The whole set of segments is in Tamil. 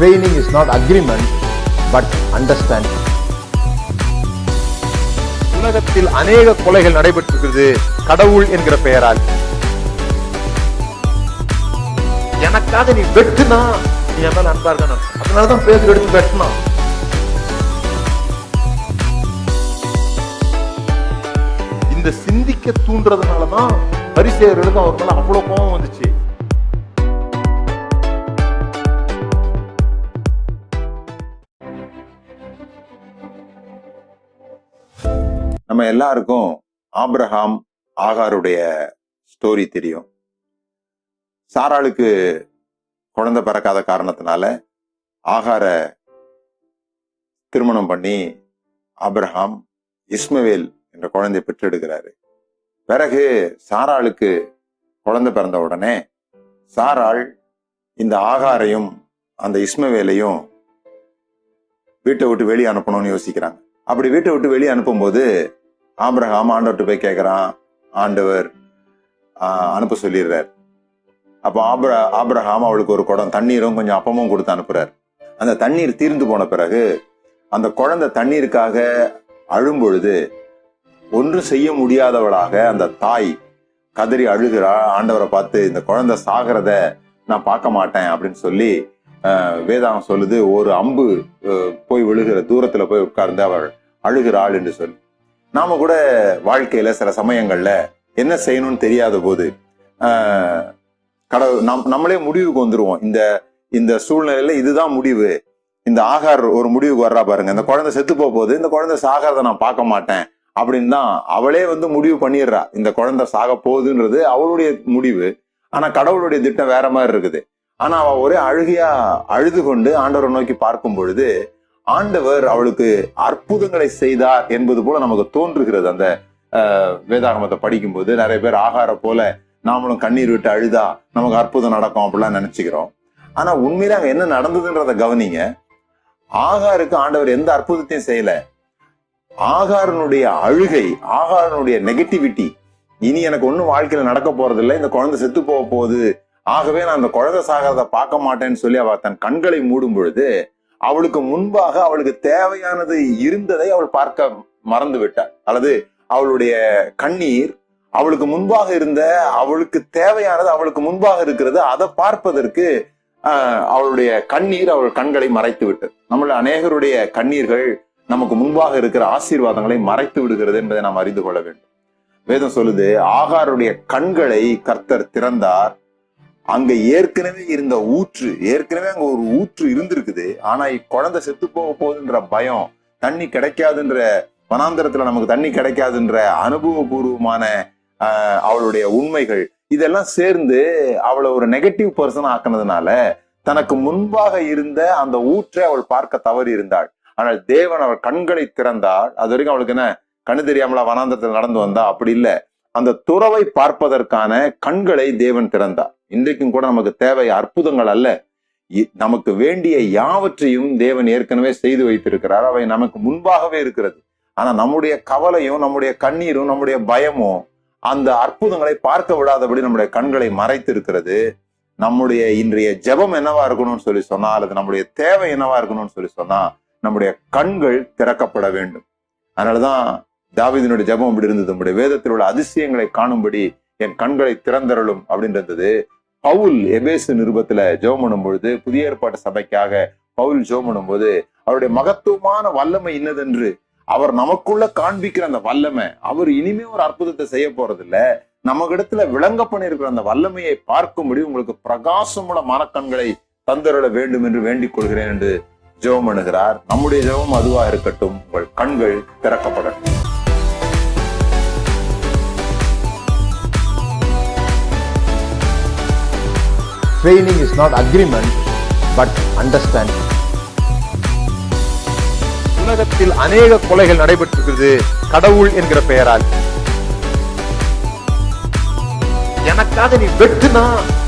Training is not agreement but understanding உலகத்தில் அநேக கொலைகள் நடைபெற்றிருக்கிறது. கடவுள் என்கிற பெயரால். எனக்காக நீ வெட்டுனா நீ என் மேல அன்பா இருக்கணும் அதனாலதான் பேர் எடுத்து வெட்டினா. இந்த சிந்திக்க தூண்டுறதுனாலதான் பரிசெயர்களுக்கு அவர் மேல அவ்வளவு கோபம் வந்துச்சு. நம்ம எல்லாருக்கும் ஆபிரகாம் ஆகாருடைய ஸ்டோரி தெரியும். சாராளுக்கு குழந்தை பிறக்காத காரணத்தினால ஆகார திருமணம் பண்ணி ஆப்ரஹாம் இஸ்மவேல் என்ற குழந்தையை பெற்றெடுக்கிறாரு. பிறகு சாராளுக்கு குழந்தை பிறந்த உடனே சாராள் இந்த ஆகாரையும் அந்த இஸ்மவேலையும் வீட்டை விட்டு வெளியே அனுப்பணும்னு யோசிக்கிறாங்க. அப்படி வீட்டை விட்டு வெளியே அனுப்பும்போது ஆபிரகாம் ஆண்டவர்கிட்ட போய் கேட்குறான் ஆண்டவர் அனுப்ப சொல்லிடுறார். அப்போ ஆப்ர ஆப்ரஹாம் அவளுக்கு ஒரு குடம் தண்ணீரும் கொஞ்சம் அப்பமும் கொடுத்து அனுப்புறார். அந்த தண்ணீர் தீர்ந்து போன பிறகு அந்த குழந்தை தண்ணீருக்காக அழும்பொழுது ஒன்று செய்ய முடியாதவளாக அந்த தாய் கதறி அழுகிறா. ஆண்டவரை பார்த்து இந்த குழந்தை சாகிறத நான் பார்க்க மாட்டேன் அப்படின்னு சொல்லி வேதாகம் சொல்லுது ஒரு அம்பு போய் விழுகிற தூரத்தில் போய் உட்கார்ந்து அவள் அழுகிறாள் என்று சொல்லி. நாம கூட வாழ்க்கையில சில சமயங்கள்ல என்ன செய்யணும்னு தெரியாத போது கடவுள் நம் நம்மளே முடிவுக்கு வந்துருவோம். இந்த இந்த சூழ்நிலையில இதுதான் முடிவு. இந்த ஆகார் ஒரு முடிவுக்கு வர்றா பாருங்க. இந்த குழந்தை செத்து போக போகுது. இந்த குழந்தை சாகிறத நான் பார்க்க மாட்டேன். அப்படின்னு தான் அவளே வந்து முடிவு பண்ணிடுறா. இந்த குழந்தை சாக போகுதுன்றது அவளுடைய முடிவு. ஆனா கடவுளுடைய திட்டம் வேற மாதிரி இருக்குது. ஆனா அவ ஒரே அழுகையா அழுது கொண்டு ஆண்டவரை நோக்கி பார்க்கும் பொழுது ஆண்டவர் அவளுக்கு அற்புதங்களை செய்தார் என்பது போல நமக்கு தோன்றுகிறது. அந்த வேதாகமத்தை படிக்கும்போது நிறைய பேர் ஆகார போல நாமளும் கண்ணீர் விட்டு அழுதா நமக்கு அற்புதம் நடக்கும் அப்படிலாம் நினைச்சுக்கிறோம். ஆனா உண்மையில அங்க என்ன நடந்ததுன்றத கவனிங்க. ஆகாருக்கு ஆண்டவர் எந்த அற்புதத்தையும் செய்யல. ஆகாரனுடைய அழுகை ஆகாரனுடைய நெகட்டிவிட்டி இனி எனக்கு ஒண்ணும் வாழ்க்கையில நடக்க போறதில்லை இந்த குழந்தை செத்து போக போகுது ஆகவே நான் அந்த குழந்தை சாகிறத பார்க்க மாட்டேன்னு சொல்லி அவ தன் கண்களை மூடும் பொழுது அவளுக்கு முன்பாக அவளுக்கு தேவையானது இருந்ததை அவள் பார்க்க மறந்து விட்டாள் அல்லது அவளுடைய கண்ணீர் அவளுக்கு முன்பாக இருந்த அவளுக்கு தேவையானது அவளுக்கு முன்பாக இருக்கிறது அதை பார்ப்பதற்கு ஆஹ், அவளுடைய கண்ணீர் அவள் கண்களை மறைத்து விட்டது நம்மள அநேகருடைய கண்ணீர்கள் நமக்கு முன்பாக இருக்கிற ஆசீர்வாதங்களை மறைத்து விடுகிறது என்பதை நாம் அறிந்து கொள்ள வேண்டும். வேதம் சொல்லுது ஆகாருடைய கண்களை கர்த்தர் திறந்தார் அங்க ஏற்கனவே இருந்த ஊற்று ஏற்கனவே அங்க ஒரு ஊற்று இருந்திருக்குது. ஆனா குழந்தை செத்து போக போகுதுன்ற பயம் தண்ணி கிடைக்காதுன்ற வனாந்தரத்துல நமக்கு தண்ணி கிடைக்காதுன்ற அனுபவபூர்வமான ஆஹ், அவளுடைய உண்மைகள் இதெல்லாம் சேர்ந்து அவளை ஒரு நெகட்டிவ் பர்சன் ஆக்குனதுனால தனக்கு முன்பாக இருந்த அந்த ஊற்றை அவள் பார்க்க தவறி இருந்தாள். ஆனால் தேவன் அவள் கண்களை திறந்தாள். அது வரைக்கும் அவளுக்கு என்ன கண்ணு தெரியாமலா வனாந்தரத்தில் நடந்து வந்தா? அப்படி இல்லை. அந்த துறவை பார்ப்பதற்கான கண்களை தேவன் திறந்தார். இன்றைக்கும் கூட நமக்கு தேவை அற்புதங்கள் அல்ல. இ- நமக்கு வேண்டிய யாவற்றையும் தேவன் ஏற்கனவே செய்து வைத்திருக்கிறார். அவை நமக்கு முன்பாகவே இருக்கிறது. ஆனா நம்முடைய கவலையும் நம்முடைய கண்ணீரும் நம்முடைய பயமும் அந்த அற்புதங்களை பார்க்க விடாதபடி நம்முடைய கண்களை மறைத்து இருக்கிறது நம்முடைய இன்றைய ஜெபம் என்னவா இருக்கணும்னு சொல்லி சொன்னா அல்லது நம்முடைய தேவை என்னவா இருக்கணும்னு சொல்லி சொன்னா நம்முடைய கண்கள் திறக்கப்பட வேண்டும். அதனாலதான் தாவிதனுடைய ஜெபம் அப்படி இருந்தது. நம்முடைய வேதத்தில் உள்ள அதிசயங்களை காணும்படி என் கண்களை திறந்தருளும் அப்படின்றது. பவுல் எபேசு நிருபத்துல ஜெபம் பண்ணும் பொழுது புதிய ஏற்பாட்டு சபைக்காக பவுல் ஜெபம் பண்ணும்போது அவருடைய மகத்துவமான வல்லமை இன்னதென்று அவர் நமக்குள்ள காண்பிக்கிற அந்த வல்லமை அவர் இனிமே ஒரு அற்புதத்தை செய்ய போறது இல்ல நமக்கிடத்துல விளங்க பண்ணியிருக்கிற அந்த வல்லமையை பார்க்கும்படி உங்களுக்கு பிரகாசமுள்ள மனக்கண்களை தந்தருட வேண்டும் என்று வேண்டிக் கொள்கிறேன் என்று ஜெபம் அணுகிறார் நம்முடைய ஜெபம் அதுவா இருக்கட்டும். உங்கள் கண்கள் திறக்கப்படட்டும். Training is not agreement but understanding உலகத்தில் அநேக கொலைகள் நடைபெற்றிருக்கிறது கடவுள் என்கிற பெயரால். எனக்காக நீ வெட்டுனா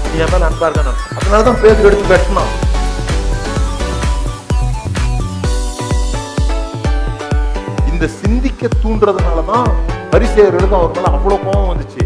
நீ என் மேல அன்பா இருக்கணும் அதனாலதான் பேருக்கு எடுத்து வெட்டணும் இந்த சிந்திக்க தூண்டுறதுனாலதான் பரிசேயர்களுக்கு அவர் மேல அவ்வளவு கோபம் வந்துச்சு.